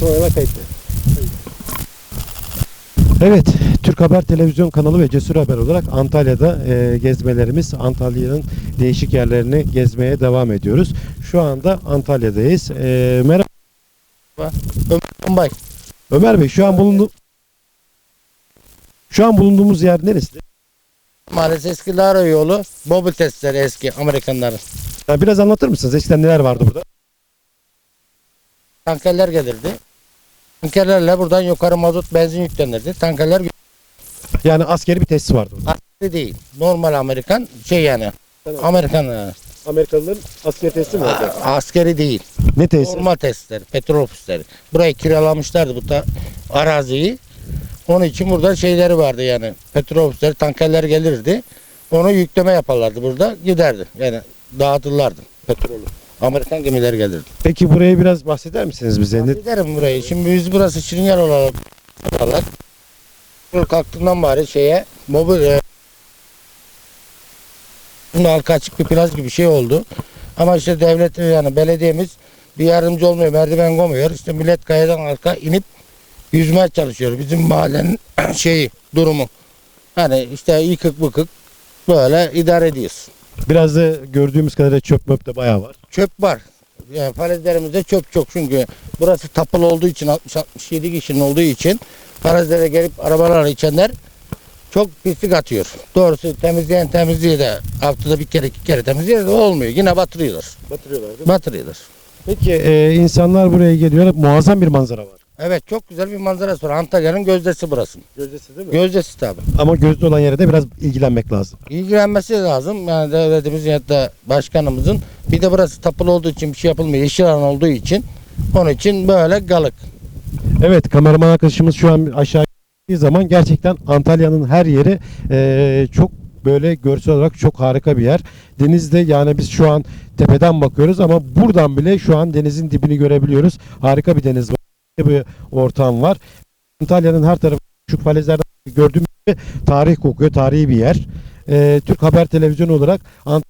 Sonra kayıtlı. Evet, Türk Haber Televizyon kanalı ve Cesur Haber olarak Antalya'da e, gezmelerimiz, Antalya'nın değişik yerlerini gezmeye devam ediyoruz. Şu anda Antalya'dayız. E, merhaba Bombay. Ömer Bey, şu an bulundu Şu an bulunduğumuz yer neresi? Maalesef eski Lara yolu. Mobil testleri eski Amerikanların. Ya biraz anlatır mısınız? Eskiden neler vardı burada? Tankerler gelirdi. Tankerlerle buradan yukarı mazot benzin yüklenirdi. Tankerler Yani askeri bir tesis vardı burada. askeri değil. Normal Amerikan şey yani. Amerikan yani. Amerikalıların askeri tesisi mi A- askeri değil. Ne tesisi? Normal testleri, petrol ofisleri. Burayı kiralamışlardı bu ta araziyi. Onun için burada şeyleri vardı yani. Petrol ofisleri, tankerler gelirdi. Onu yükleme yaparlardı burada. Giderdi. Yani dağıtırlardı petrolü. Amerikan gemileri gelirdi. Peki burayı biraz bahseder misiniz bize? Ne- Giderim burayı. Şimdi biz burası Şirinyer olarak olarak kalktığından beri şeye mobil e, Şimdi halka açık bir plaj gibi şey oldu. Ama işte devlet yani belediyemiz bir yardımcı olmuyor, merdiven koymuyor. İşte millet kayadan arka inip yüzmeye çalışıyor. Bizim mahallenin şeyi, durumu. Hani işte yıkık bıkık böyle idare ediyoruz. Biraz da gördüğümüz kadarıyla çöp möp de bayağı var. çöp var. Yani parazitlerimizde çöp çok çünkü burası tapılı olduğu için 60-67 kişinin olduğu için parazilere gelip arabalarla içenler çok pislik atıyor. Doğrusu temizleyen temizliği de haftada bir kere iki kere temizliyor da olmuyor. Yine batırıyorlar. Batırıyorlar değil Batırıyorlar. Peki e, insanlar buraya geliyor. Muazzam bir manzara var. Evet çok güzel bir manzarası var. Antalya'nın gözdesi burası. Gözdesi değil Gözdesi tabi. Ama gözde olan yere de biraz ilgilenmek lazım. İlgilenmesi lazım. Yani devletimizin ya da başkanımızın bir de burası tapılı olduğu için bir şey yapılmıyor. Yeşil alan olduğu için onun için böyle galık. Evet kameraman arkadaşımız şu an aşağı gittiği zaman gerçekten Antalya'nın her yeri e, çok böyle görsel olarak çok harika bir yer. Denizde yani biz şu an tepeden bakıyoruz ama buradan bile şu an denizin dibini görebiliyoruz. Harika bir deniz var. Bir ortam var. Antalya'nın her tarafı şu falezlerden gördüğümüz gibi tarih kokuyor. Tarihi bir yer. E, Türk Haber Televizyonu olarak Ant-